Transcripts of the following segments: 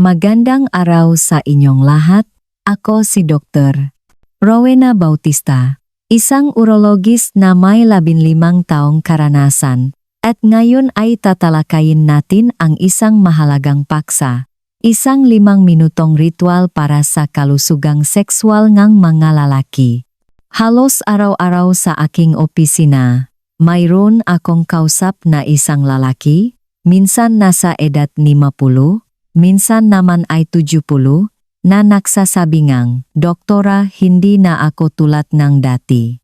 Magandang araw sa inyong lahat. Ako si Dr. Rowena Bautista, isang urologist na may 15 taong karanasan. At ngayon ay tatalakayin natin ang isang mahalagang paksa. Isang limang minutong ritual para sa kalusugang sexual ng mga lalaki. Halos araw-araw sa aking opisina, mayroon akong kausap na isang lalaki, minsan nasa edad 50, minsan naman ay 70, na nagsasabi ngang, Doktora, hindi na ako tulad ng dati.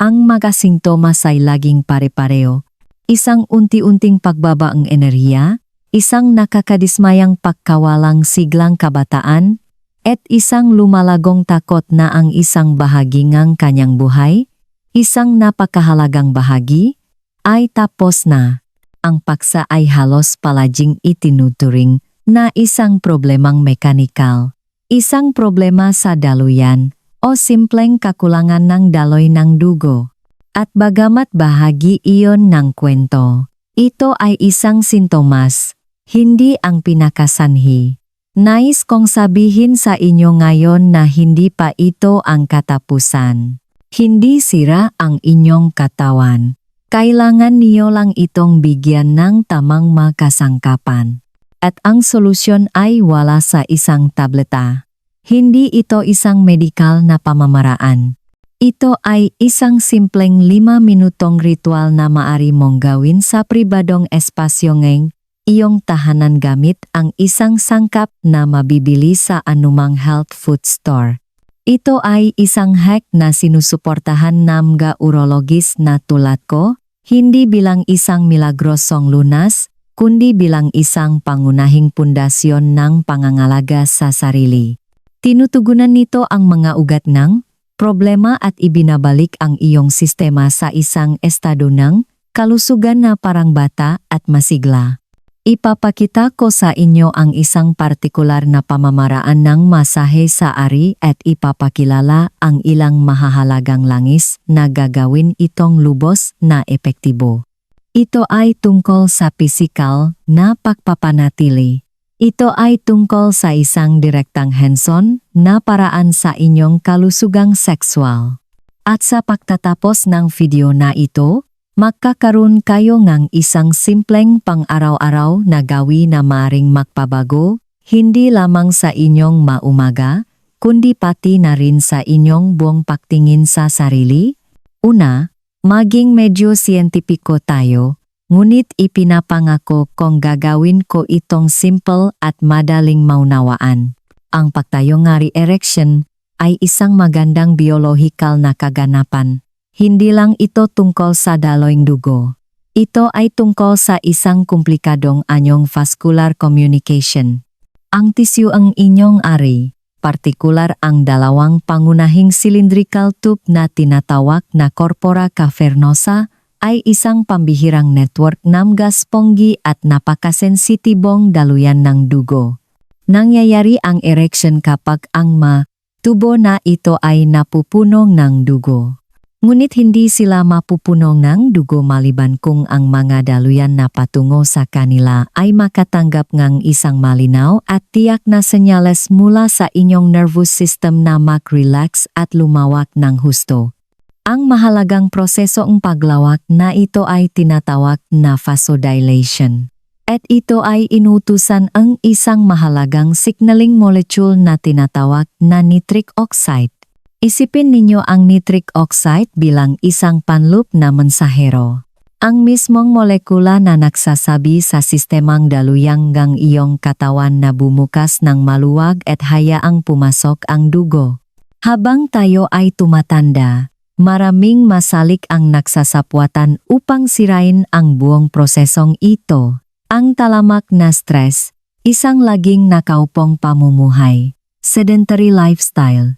Ang mga sintomas ay laging pare-pareho, isang unti-unting pagbaba ang enerhiya, isang nakakadismayang pagkawalang siglang kabataan, at isang lumalagong takot na ang isang bahagi ng kanyang buhay, isang napakahalagang bahagi, ay tapos na. Ang paksa ay halos palaging itinuturing na isang problemang mekanikal, isang problema sa daluyan, o simpleng kakulangan ng daloy ng dugo. At bagamat bahagi iyon ng kwento, ito ay isang sintomas, hindi ang pinakasanhi. Nais kong sabihin sa inyo ngayon na hindi pa ito ang katapusan. Hindi sira ang inyong katawan. Kailangan niyo lang itong bigyan ng tamang makasangkapan. At ang solusyon ay wala sa isang tableta. Hindi ito isang medikal na pamamaraan. Ito ay isang simpleng 5 minutong ritual na maari mong gawin sa pribadong espasyo ngeng iyong tahanan gamit ang isang sangkap na mabibili sa anumang health food store. Ito ay isang hack na sinusuportahan ng mga urologist na tulad ko, hindi bilang isang milagrosong lunas, kundi bilang isang pangunahing pundasyon ng pangangalaga sa sarili. Tinutugunan nito ang mga ugat ng problema at ibinabalik ang iyong sistema sa isang estado ng kalusugan na parang bata at masigla. Ipapakita ko sa inyo ang isang partikular na pamamaraan ng masahe sa ari at ipapakilala ang ilang mahahalagang langis na gagawin itong lubos na epektibo. Ito ay tungkol sa pisikal na pagpapanatili. Ito ay tungkol sa isang direktang hands-on na paraan sa inyong kalusugang sexual. At sa pagtatapos ng video na ito, Magkakaroon kayo ng isang simpleng pang-araw-araw na gawi na maring magpabago, hindi lamang sa inyong maumaga, kundi pati na rin sa inyong buong pagtingin sa sarili. Una, maging medyo siyentipiko tayo, ngunit ipinapangako kong gagawin ko itong simple at madaling maunawaan. Ang pagtayo ngari erection ay isang magandang biological na kaganapan hindi lang ito tungkol sa daloing dugo. Ito ay tungkol sa isang komplikadong anyong vascular communication. Ang tissue ang inyong ari, partikular ang dalawang pangunahing cylindrical tube na tinatawag na corpora cavernosa, ay isang pambihirang network ng gasponggi at napakasensitibong daluyan ng dugo. Nangyayari ang erection kapag ang ma, tubo na ito ay napupuno ng dugo. Ngunit hindi sila mapupunong ng dugo maliban kung ang mga daluyan na patungo sa kanila ay makatanggap ng isang malinaw at tiyak na senyales mula sa inyong nervous system na mag-relax at lumawak ng husto. Ang mahalagang proseso ng paglawak na ito ay tinatawag na vasodilation. At ito ay inutusan ang isang mahalagang signaling molecule na tinatawag na nitric oxide. Isipin ninyo ang nitric oxide bilang isang panloop na mensahero. Ang mismong molekula na nagsasabi sa sistemang daluyang gang iyong katawan na bumukas ng maluwag at hayaang pumasok ang dugo. Habang tayo ay tumatanda, maraming masalik ang nagsasapwatan upang sirain ang buong prosesong ito. Ang talamak na stress, isang laging nakaupong pamumuhay, sedentary lifestyle,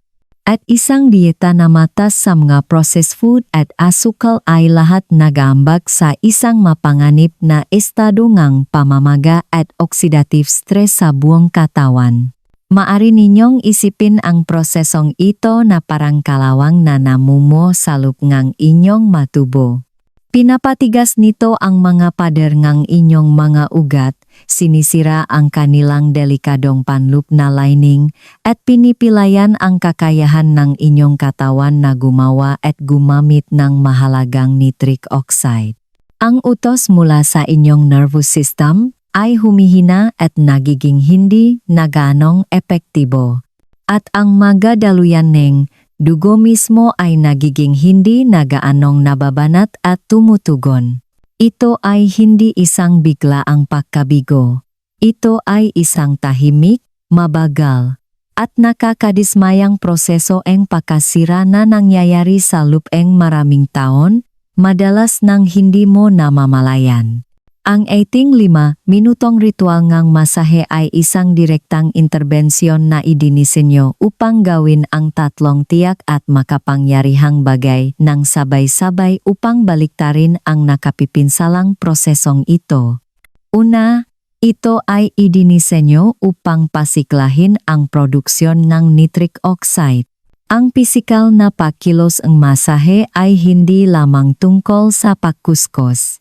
at isang dieta na matas sa mga processed food at asukal ay lahat nagambag sa isang mapanganib na estado ng pamamaga at oxidative stress sa buong katawan. Maari ninyong isipin ang prosesong ito na parang kalawang na namumo sa loop ng inyong matubo. Pinapatigas nito ang mga pader ng inyong mga ugat, sinisira ang kanilang delikadong panloop na lining at pinipilayan ang kakayahan ng inyong katawan na gumawa at gumamit ng mahalagang nitric oxide. Ang utos mula sa inyong nervous system ay humihina at nagiging hindi na ganong epektibo. At ang mga daluyan ng dugo mismo ay nagiging hindi na gaanong nababanat at tumutugon. Ito ay hindi isang biglaang pagkabigo. Ito ay isang tahimik, mabagal, at nakakadismayang proseso ang pagkasira na nangyayari sa lupeng maraming taon, madalas nang hindi mo namamalayan. Ang 85 minutong ritual ngang masahe ay isang direktang interbensyon na idinisenyo upang gawin ang tatlong tiyak at makapangyarihang bagay ng sabay-sabay upang baliktarin ang nakapipinsalang prosesong ito. Una, ito ay idinisenyo upang pasiklahin ang produksyon ng nitric oxide. Ang pisikal na pakilos ang masahe ay hindi lamang tungkol sa pagkuskos.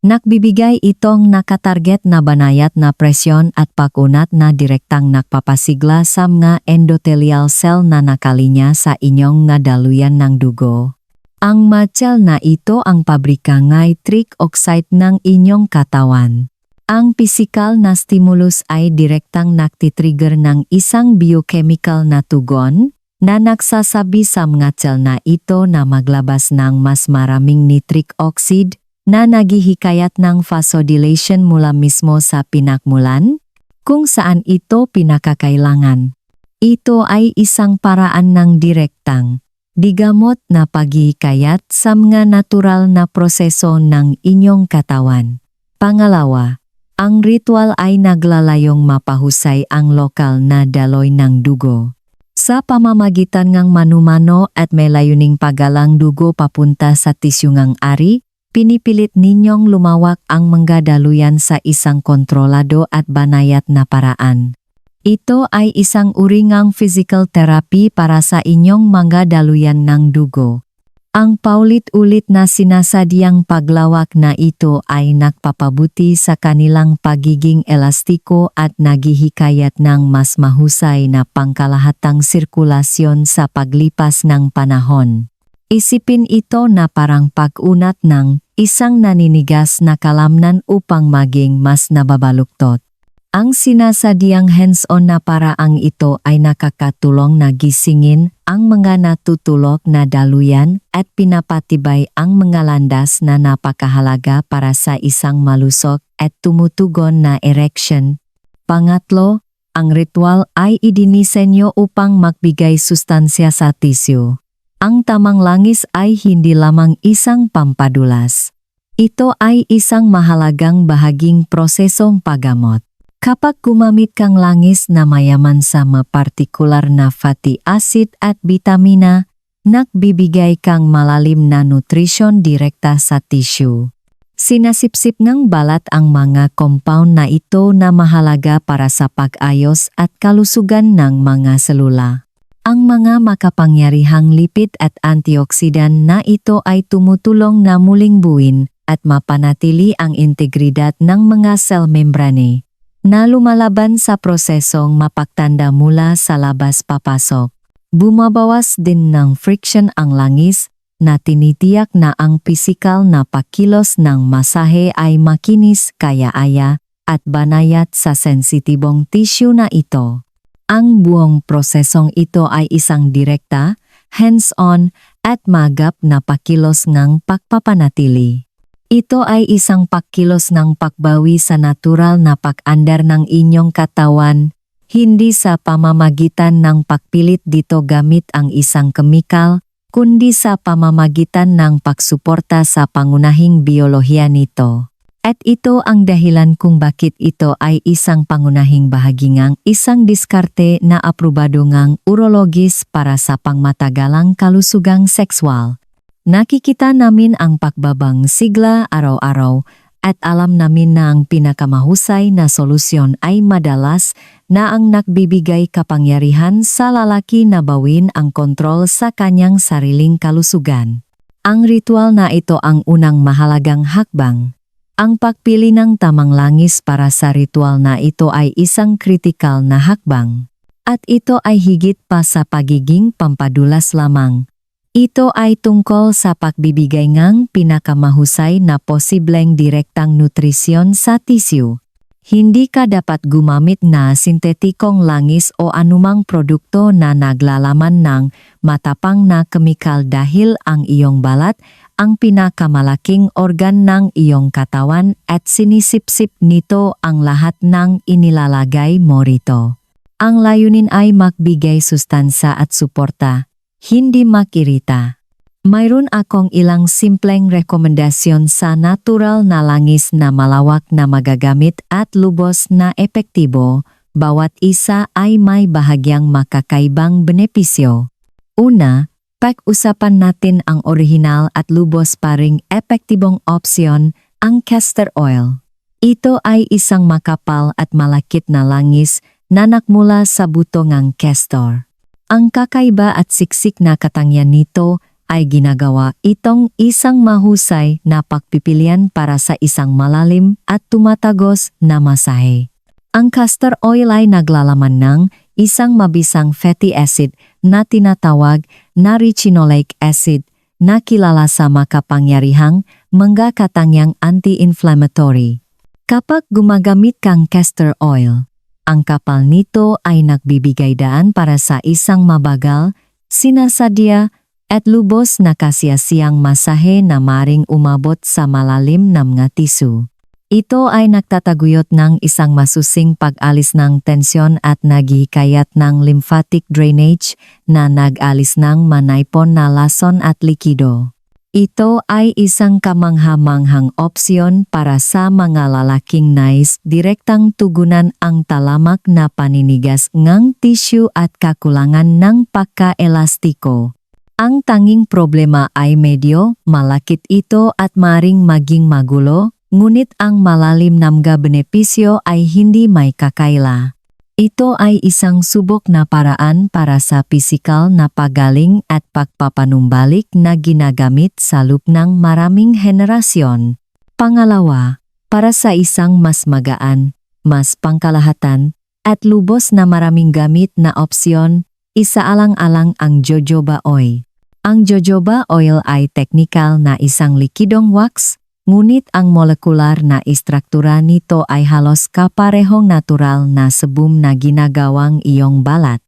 Nakbibigay itong nakatarget na banayat na presyon at pakunat na direktang nakpapasigla sa mga endothelial cell na nakalinya sa inyong nga daluyan ng dugo. Ang matchel na ito ang pabrika ng nitric oxide ng inyong katawan. Ang pisikal na stimulus ay direktang naktitrigger ng isang biochemical na tugon na nagsasabi sa mga cell na ito na maglabas ng mas maraming nitric oxide na naghihikayat ng vasodilation mula mismo sa pinakmulan, kung saan ito pinakakailangan. Ito ay isang paraan ng direktang, digamot na paghihikayat sa mga natural na proseso ng inyong katawan. Pangalawa, ang ritual ay naglalayong mapahusay ang lokal na daloy ng dugo. Sa pamamagitan ng manumano at may layuning pagalang dugo papunta sa tisyungang ari, pinipilit ninyong lumawak ang mga daluyan sa isang kontrolado at banayat na paraan. Ito ay isang uri ng physical therapy para sa inyong mga daluyan ng dugo. Ang paulit-ulit na sinasadyang paglawak na ito ay nagpapabuti sa kanilang pagiging elastiko at naghihikayat ng mas mahusay na pangkalahatang sirkulasyon sa paglipas ng panahon. Isipin ito na parang pag-unat ng isang naninigas na kalamnan upang maging mas nababaluktot. Ang sinasadyang hands-on na paraang ito ay nakakatulong na gisingin ang mga natutulog na daluyan at pinapatibay ang mga landas na napakahalaga para sa isang malusok at tumutugon na erection. Pangatlo, ang ritual ay idinisenyo upang magbigay sustansya sa tisyo. Ang tamang langis ay hindi lamang isang pampadulas. Ito ay isang mahalagang bahaging prosesong paggamot. Kapag gumamit kang langis na mayaman sa mapartikular na fatty acid at bitamina, nagbibigay kang malalim na nutrisyon direkta sa tissue. Sinasipsip ng balat ang mga compound na ito na mahalaga para sa pag-ayos at kalusugan ng mga selula. Ang mga makapangyarihang lipid at antioksidan na ito ay tumutulong na muling buuin at mapanatili ang integridad ng mga cell membrane na lumalaban sa prosesong mapagtanda mula sa labas papasok. Bumabawas din ng friction ang langis na tinitiyak na ang pisikal na pakilos ng masahe ay makinis kaya-aya at banayat sa sensitibong tissue na ito. Ang buong prosesong ito ay isang direkta, hands-on at magap na pakilos ng pagpapanatili. Ito ay isang pagkilos ng pagbawi sa natural na pag-andar ng inyong katawan, hindi sa pamamagitan ng pagpilit dito gamit ang isang kemikal, kundi sa pamamagitan ng pagsuporta sa pangunahing biolohiya nito. At ito ang dahilan kung bakit ito ay isang pangunahing bahagi ngang isang diskarte na aprobado ngang urologis para sa pangmatagalang kalusugang sexual. Nakikita namin ang pagbabang sigla araw-araw at alam namin na ang pinakamahusay na solusyon ay madalas na ang nagbibigay kapangyarihan sa lalaki na bawin ang kontrol sa kanyang sariling kalusugan. Ang ritual na ito ang unang mahalagang hakbang. Ang pagpili ng tamang langis para sa ritual na ito ay isang kritikal na hakbang. At ito ay higit pa sa pagiging pampadulas lamang. Ito ay tungkol sa pagbibigay ng pinakamahusay na posibleng direktang nutrisyon sa tissue. Hindi ka dapat gumamit na sintetikong langis o anumang produkto na naglalaman ng matapang na kemikal dahil ang iyong balat ang pinakamalaking organ ng iyong katawan at sinisipsip nito ang lahat ng inilalagay mo rito. Ang layunin ay magbigay sustansa at suporta, hindi makirita. Mayroon akong ilang simpleng rekomendasyon sa natural na langis na malawak na magagamit at lubos na epektibo, bawat isa ay may bahagyang makakaibang benepisyo. Una, pag-usapan natin ang orihinal at lubos pa ring epektibong opsyon, ang castor oil. Ito ay isang makapal at malakit na langis na nakmula sa buto ng castor. Ang kakaiba at siksik na katangyan nito ay ginagawa itong isang mahusay na pagpipilian para sa isang malalim at tumatagos na masahe. Ang castor oil ay naglalaman ng isang mabisang fatty acid na tinatawag na ricinoleic acid na kilala sa makapangyarihang manggakangyang anti-inflammatory. Kapag gumagamit kang castor oil, ang kapal nito ay nagbibigay daan para sa isang mabagal, sinasadya at lubos na kasiyasiyang masahe na maring umabot sa malalim na mga tisu. Ito ay nagtataguyot ng isang masusing pag-alis ng tensyon at naghihikayat ng lymphatic drainage na nag-alis ng manaipon na lason at likido. Ito ay isang kamangha-manghang opsyon para sa mga lalaking nais direktang tugunan ang talamak na paninigas ng tissue at kakulangan ng pagkaelastiko. Ang tanging problema ay medyo malakit ito at maring maging magulo, ngunit ang malalim na mga benepisyo ay hindi may kakaila. Ito ay isang subok na paraan para sa pisikal na pagaling at pagpapanumbalik na ginagamit sa loop ng maraming henerasyon. Pangalawa, para sa isang mas magaan, mas pangkalahatan, at lubos na maraming gamit na opsyon, isaalang-alang ang jojoba oil. Ang jojoba oil ay teknikal na isang likidong wax, ngunit ang molekular na istruktura nito ay halos kaparehong natural na sebum na ginagawang iyong balat.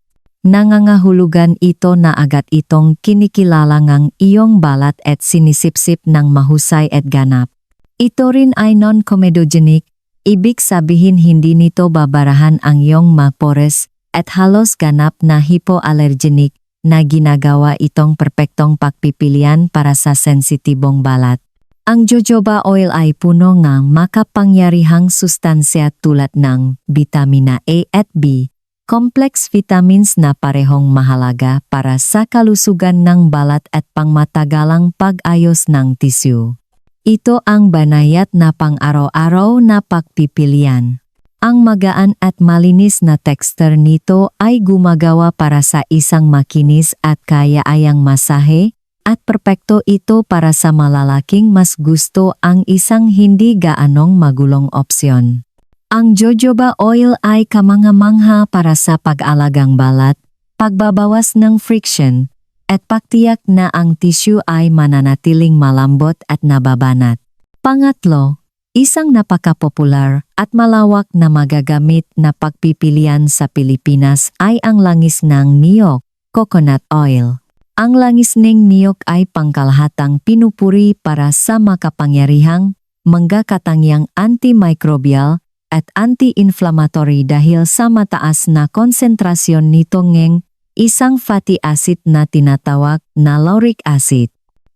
Nangangahulugan ito na agad itong kinikilala ngang iyong balat at sinisipsip ng mahusay at ganap. Ito rin ay non-comedogenic, ibig sabihin hindi nito babarahan ang iyong mapores at halos ganap na hypoallergenic na ginagawa itong perpektong pagpipilian para sa sensitibong balat. Ang jojoba oil ay puno ng makapangyarihang sustansya tulad ng vitamina A at B, complex vitamins na parehong mahalaga para sa kalusugan ng balat at pangmatagalang pag-ayos ng tissue. Ito ang banayat na pang-araw-araw na pagpipilian. Ang magaan at malinis na texture nito ay gumagawa para sa isang makinis at kaya-ayang masahe, at perpekto ito para sa malalaking mas gusto ang isang hindi gaanong magulong opsyon. Ang jojoba oil ay kamangamangha para sa pag-alagang balat, pagbabawas ng friction, at pagtiyak na ang tissue ay mananatiling malambot at nababanat. Pangatlo, Isang napakapopular at malawak na magagamit na pagpipilian sa Pilipinas ay ang langis ng niyok, coconut oil. Ang langis ng niyok ay pangkalahatang pinupuri para sa makapangyarihang, manggakatangyang antimicrobial at anti-inflammatory dahil sa mataas na konsentrasyon nito ng isang fatty acid na tinatawag na lauric acid.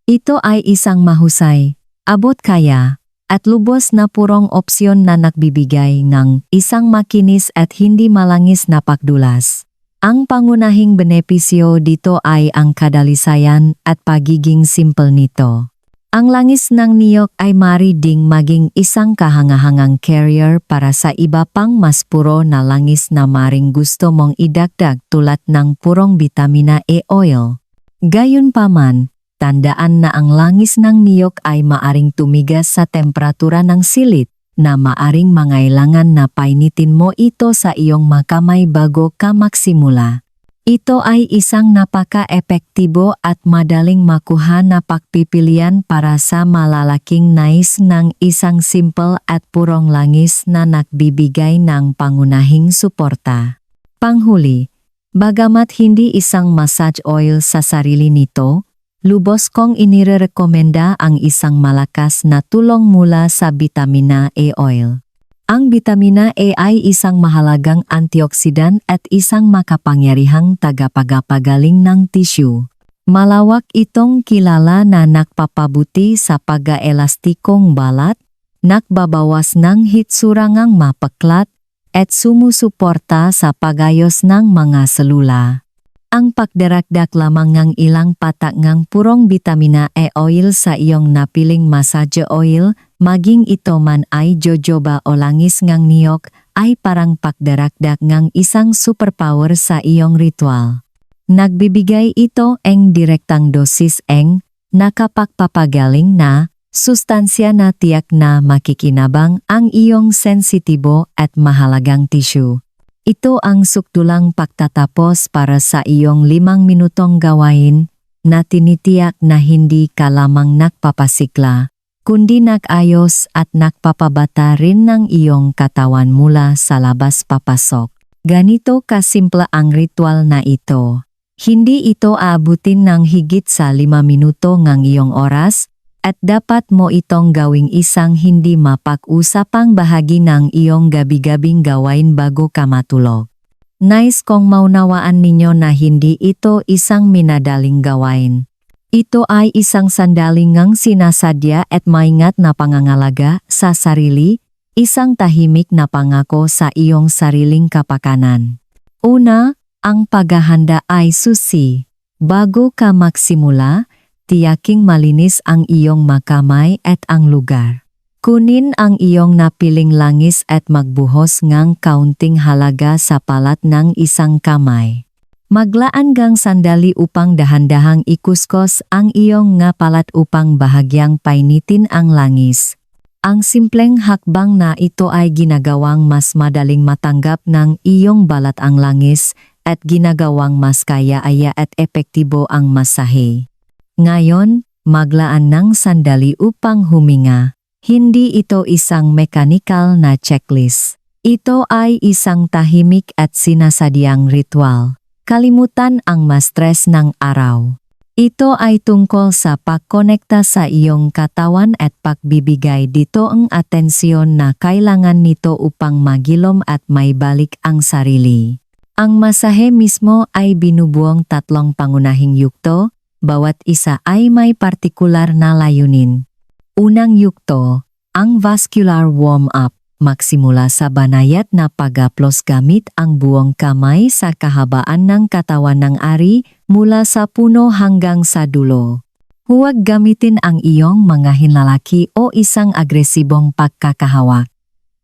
Ito ay isang mahusay, abot kaya, at lubos na purong opsyon na nagbibigay ng isang makinis at hindi malangis na pagdulas. Ang pangunahing benepisyo dito ay ang kadalisayan at pagiging simple nito. Ang langis ng niyok ay mari ding maging isang kahangahangang carrier para sa iba pang mas puro na langis na maring gusto mong idagdag tulad ng purong vitamina E oil. Gayunpaman, Tandaan na ang langis ng niyok ay maaring tumigas sa temperatura ng silit na maaring mangailangan na painitin mo ito sa iyong makamay bago ka magsimula. Ito ay isang napaka-epektibo at madaling makuha na pagpipilian para sa malalaking nais ng isang simple at purong langis na nagbibigay ng pangunahing suporta. Panghuli, bagamat hindi isang massage oil sa sarili nito, lubos kong inirekomenda ang isang malakas na tulong mula sa vitamina A oil. Ang vitamina A ay isang mahalagang antioksidan at isang makapangyarihang tagapagapagaling ng tissue. Malawak itong kilala na nakpapabuti sa pag-elastikong balat, nakbabawas ng hitsurangang mapaklat, at sumusuporta sa pagayos ng mga selula. Ang pagdaragdag lamang ng ilang patak ng purong vitamina E oil sa iyong napiling massage oil, maging ito man ay jojoba o langis ng niyok, ay parang pagdaragdag ng isang superpower sa iyong ritual. Nagbibigay ito ang direktang dosis eng nakapagpapagaling na sustansya na tiyak na makikinabang ang iyong sensitibo at mahalagang tissue. Ito ang suktulang pagtatapos para sa iyong limang minutong gawain na tinitiyak na hindi ka lamang nakpapasikla, kundi nakayos at nakpapabata rin ng iyong katawan mula sa labas papasok. Ganito kasimple ang ritual na ito. Hindi ito aabutin ng higit sa lima minuto ng iyong oras, at dapat mo itong gawing isang hindi mapag-usapang bahagi ng iyong gabi-gabing gawain bago ka matulog. Nice kong maunawaan ninyo na hindi ito isang minadaling gawain. Ito ay isang sandaling ngang sinasadya at maingat na pangangalaga sa sarili, isang tahimik na pangako sa iyong sariling kapakanan. Una, ang paghahanda ay susi. Bago ka magsimula, tiyaking malinis ang iyong makamay at ang lugar. Kunin ang iyong napiling langis at magbuhos ngang kaunting halaga sa palat ng isang kamay. Maglaan gang sandali upang dahan-dahang ikuskos ang iyong nga palat upang bahagyang painitin ang langis. Ang simpleng hakbang na ito ay ginagawang mas madaling matanggap ng iyong balat ang langis at ginagawang mas kaya-aya at epektibo ang masahe. Ngayon, maglaan ng sandali upang huminga. Hindi ito isang mechanical na checklist. Ito ay isang tahimik at sinasadyang ritual. Kalimutan ang ma-stress ng araw. Ito ay tungkol sa pagkonekta sa iyong katawan at pagbibigay dito ang atensyon na kailangan nito upang magilom at maibalik ang sarili. Ang masahe mismo ay binubuong tatlong pangunahing yukto, bawat isa ay may partikular na layunin. Unang yukto, ang vascular warm-up, magsimula sa banayat na pagaplos gamit ang buong kamay sa kahabaan ng katawan ng ari mula sa puno hanggang sa dulo. Huwag gamitin ang iyong mga hinlalaki o isang agresibong pagkakahawak.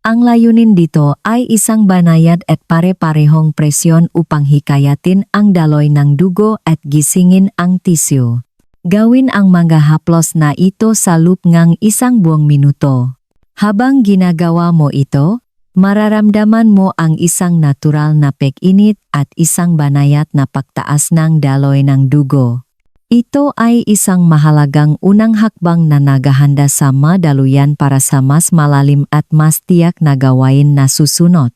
Ang layunin dito ay isang banayad at pare-parehong presyon upang hikayatin ang daloy ng dugo at gisingin ang tisyo. Gawin ang mga haplos na ito sa loop ngang isang buong minuto. Habang ginagawa mo ito, mararamdaman mo ang isang natural na pek-init at isang banayat na pagtaas ng daloy ng dugo. Ito ay isang mahalagang unang hakbang na naghahanda sa madaluyan para sa mas malalim at mas tiyak na gawain na susunod.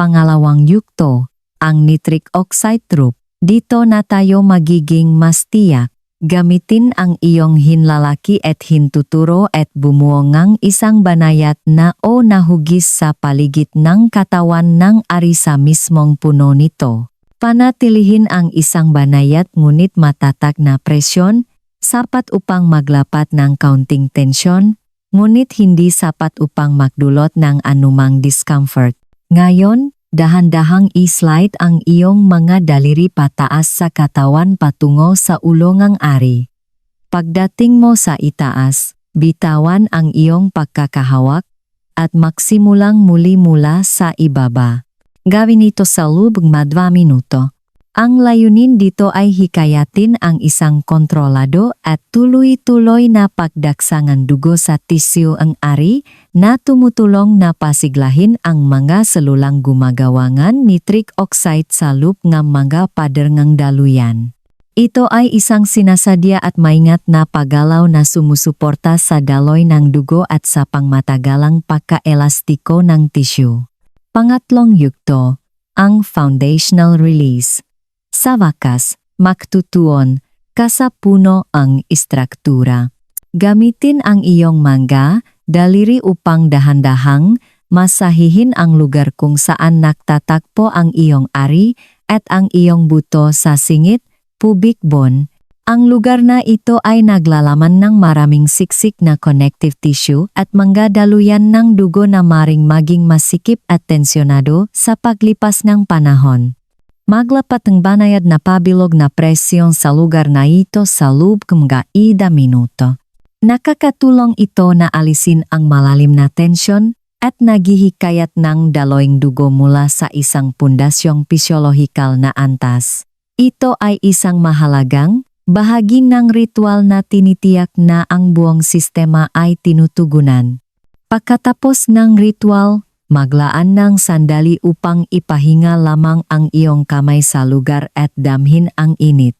Pangalawang yukto, ang nitric oxide troop. Dito na tayo magiging mas tiyak. Gamitin ang iyong hinlalaki at hintuturo at bumuo ngang isang banayat na o nahugis sa paligid ng katawan ng ari sa mismong puno nito. Panatilihin ang isang banayat ngunit matatak na presyon, sapat upang maglapat ng kaunting tensyon, ngunit hindi sapat upang magdulot ng anumang discomfort. Ngayon, dahan-dahang i-slide ang iyong mga daliri pataas sa katawan patungo sa ulo ng ari. Pagdating mo sa itaas, bitawan ang iyong pagkakahawak at magsimulang muli mula sa ibaba. Gawin ito sa loob ng 2 minuto. Ang layunin dito ay hikayatin ang isang kontrolado at tuloy-tuloy na pagdaksangan dugo sa tisyu ang ari na tumutulong na pasiglahin ang mga selulang gumagawangan nitric oxide sa loop ng mga pader ng daluyan. Ito ay isang sinasadya at maingat na paggalaw na sumusuporta sa daloy ng dugo at sa pangmatagalang pagkaelastiko ng tissue. Pangatlong yugto, ang foundational release. Sa wakas, maktutuon, kasapuno ang istruktura. Gamitin ang iyong mangga, daliri upang dahan-dahang, masahihin ang lugar kung saan nagtatakpo ang iyong ari at ang iyong buto sa singit, pubic bone. Ang lugar na ito ay naglalaman ng maraming siksik na connective tissue at manggadaluyan ng dugo na maring maging masikip at tensyonado sa paglipas ng panahon. Maglapat ang banayad na pabilog na presyon sa lugar na ito sa loob mga ida minuto. Nakakatulong ito na alisin ang malalim na tensyon at naghihikayat ng daloing dugo mula sa isang pundasyong pisyolohikal na antas. Ito ay isang mahalagang bahagi ng ritual na tinitiyak na ang buong sistema ay tinutugunan. Pagkatapos ng ritual, maglaan ng sandali upang ipahinga lamang ang iyong kamay sa lugar at damhin ang init.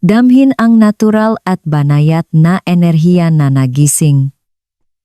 Damhin ang natural at banayat na enerhiya na nagising.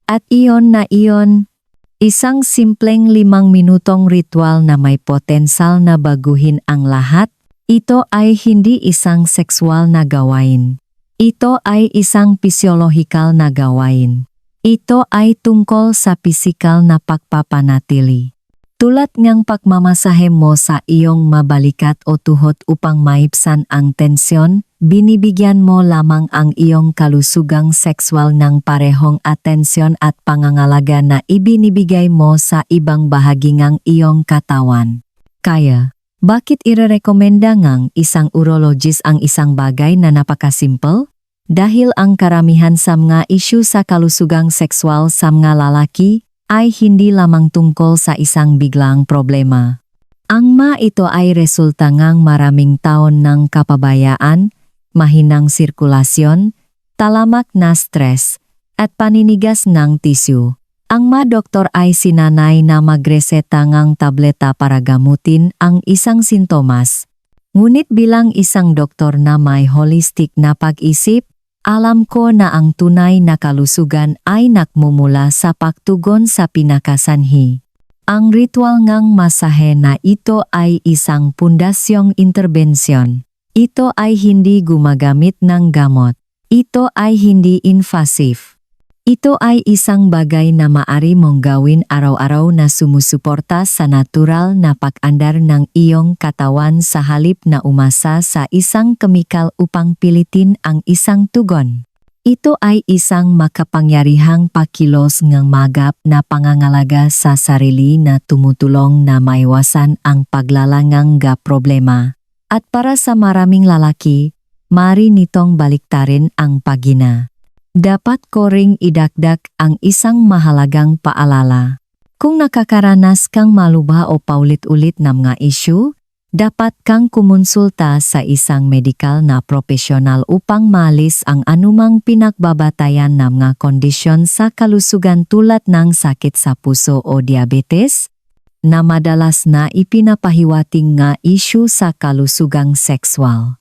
At iyon na iyon, isang simpleng limang minutong ritual na may potensal na baguhin ang lahat, ito ay hindi isang sexual na gawain. Ito ay isang pisyolohikal na gawain. Ito ay tungkol sa pisikal na pagpapanatili. Tulad ngang pagmamasahe mo sa iyong mabalikat o tuhod upang maipsan ang tensyon, binibigyan mo lamang ang iyong kalusugang sexual ng parehong atensyon at pangangalaga na ibinibigay mo sa ibang bahagi ng iyong katawan. Kaya, bakit irerekomenda ngang isang urologist ang isang bagay na napakasimple? Dahil ang karamihan sa mga isyu sa kalusugang sexual sa mga lalaki ay hindi lamang tungkol sa isang biglang problema. Ang ma ito ay resulta ng maraming taon ng kapabayaan, mahinang sirkulasyon, talamak na stress, at paninigas ng tisyu. Ang ma doktor ay sinanay na magreseta ng tableta para gamutin ang isang sintomas. Ngunit bilang isang doktor na may holistic na pag-isip, alam ko na ang tunay na kalusugan ay nakmumula sa pagtugon sa pinakasanhi. Ang ritual ngang masahe na ito ay isang pundasyong interbensyon. Ito ay hindi gumagamit ng gamot. Ito ay hindi invasive. Ito ay isang bagay na maari mong gawin araw-araw na sumusuporta sa natural na pag-andar ng iyong katawan sa halip na umasa sa isang kemikal upang pilitin ang isang tugon. Ito ay isang makapangyarihang pakilos ng magap na pangangalaga sa sarili na tumutulong na maiwasan ang paglalangang ga problema. At para sa maraming lalaki, mari nitong baliktarin ang pagina. Dapat ko ring idagdag ang isang mahalagang paalala. Kung nakakaranas kang malubha o paulit-ulit na mga issue, dapat kang kumonsulta sa isang medikal na profesional upang malis ang anumang pinagbabatayan ng mga kondisyon sa kalusugan tulad ng sakit sa puso o diabetes, na madalas na ipinapahiwating nga issue sa kalusugang sexual.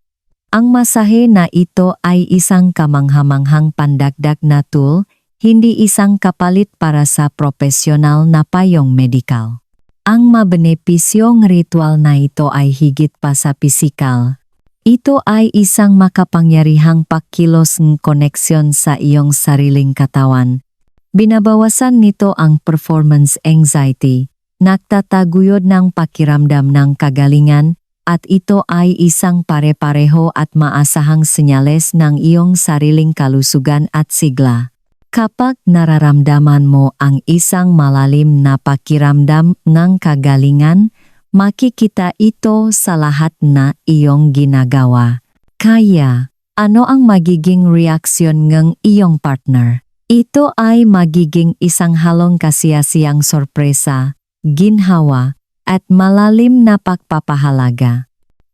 Ang masahe na ito ay isang kamanghamanghang pandagdag na tool, hindi isang kapalit para sa profesional na payong medikal. Ang mabenepisyong ritual na ito ay higit pa sa pisikal. Ito ay isang makapangyarihang pakilos ng koneksyon sa iyong sariling katawan. Binabawasan nito ang performance anxiety, nagtataguyod ng pakiramdam ng kagalingan, at ito ay isang pare-pareho at maasahang senyales ng iyong sariling kalusugan at sigla. Kapag nararamdaman mo ang isang malalim na pakiramdam ng kagalingan, makikita ito sa lahat na iyong ginagawa. Kaya, ano ang magiging reaksyon ng iyong partner? Ito ay magiging isang halong kasiyasiyang sorpresa, ginhawa, at malalim na pagpapahalaga.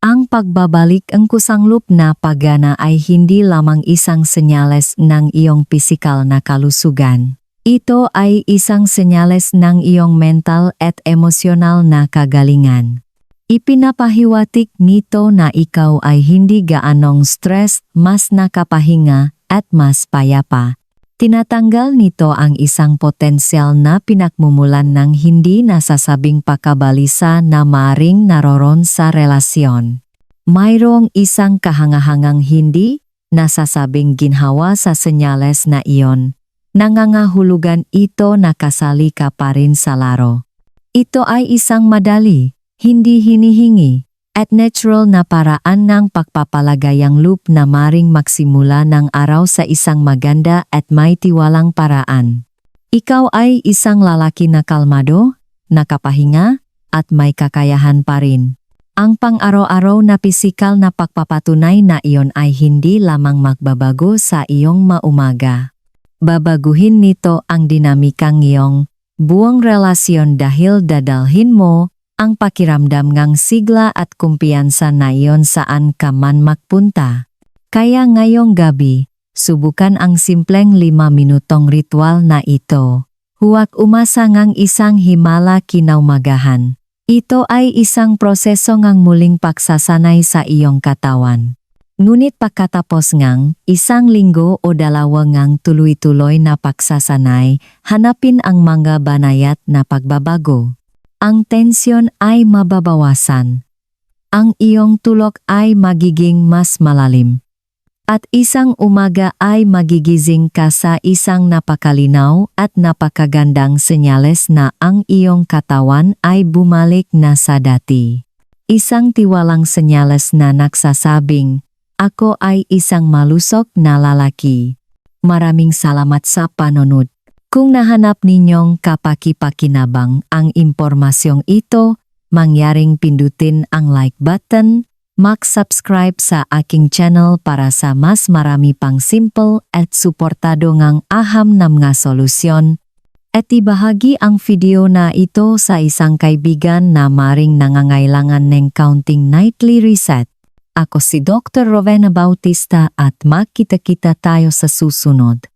Ang pagbabalik ang kusanglup na pagana ay hindi lamang isang senyales ng iyong pisikal na kalusugan. Ito ay isang senyales ng iyong mental at emosyonal na kagalingan. Ipinapahiwatik nito na ikaw ay hindi gaanong stress, mas nakapahinga, at mas payapa. Tinatanggal nito ang isang potensyal na pinakmumulan ng hindi nasasabing pakabalisa na maring naroron sa relasyon. Mayroong isang kahangahangang hindi nasasabing ginhawa sa senyales na iyon. Nangangahulugan ito na kasali ka pa rin sa laro. Ito ay isang madali, hindi hinihingi, at natural na paraan ng pagpapalagayang loop na maring magsimula ng araw sa isang maganda at may tiwalang paraan. Ikaw ay isang lalaki na kalmado, nakapahinga, at may kakayahan pa rin. Ang pang-araw-araw na pisikal na pagpapatunay na iyon ay hindi lamang magbabago sa iyong maumaga. Babaguhin nito ang dinamikang iyong buong relasyon dahil dadalhin mo ang pakiramdam ngang sigla at kumpiyansa na iyon saan ka man magpunta. Kaya ngayong gabi, subukan ang simpleng lima minutong ritual na ito. Huwag umasa ngang isang himala kinaumagahan. Ito ay isang proseso ngang muling paksasanay sa iyong katawan. Ngunit pagkatapos ngang isang linggo o dalawa ngang tuloy-tuloy na paksasanay, hanapin ang mga banayat na pagbabago ang tensyon ay mababawasan. Ang iyong tulog ay magiging mas malalim. At isang umaga ay magigising ka sa isang napakalinaw at napakagandang senyales na ang iyong katawan ay bumalik na sa dati. Isang tiwalang senyales na nagsasabing, ako ay isang malusok na lalaki. Maraming salamat sa panonood. Kung nahanap ninyong kapaki-pakinabang ang impormasyong ito, mangyaring pindutin ang like button, mag-subscribe sa aking channel para sa mas marami pang simple at suportado ngang aham na mga solusyon, at ibahagi ang video na ito sa isang kaibigan na maring nangangailangan ng counting nightly reset. Ako si Dr. Rowena Bautista at makita-kita tayo sa susunod.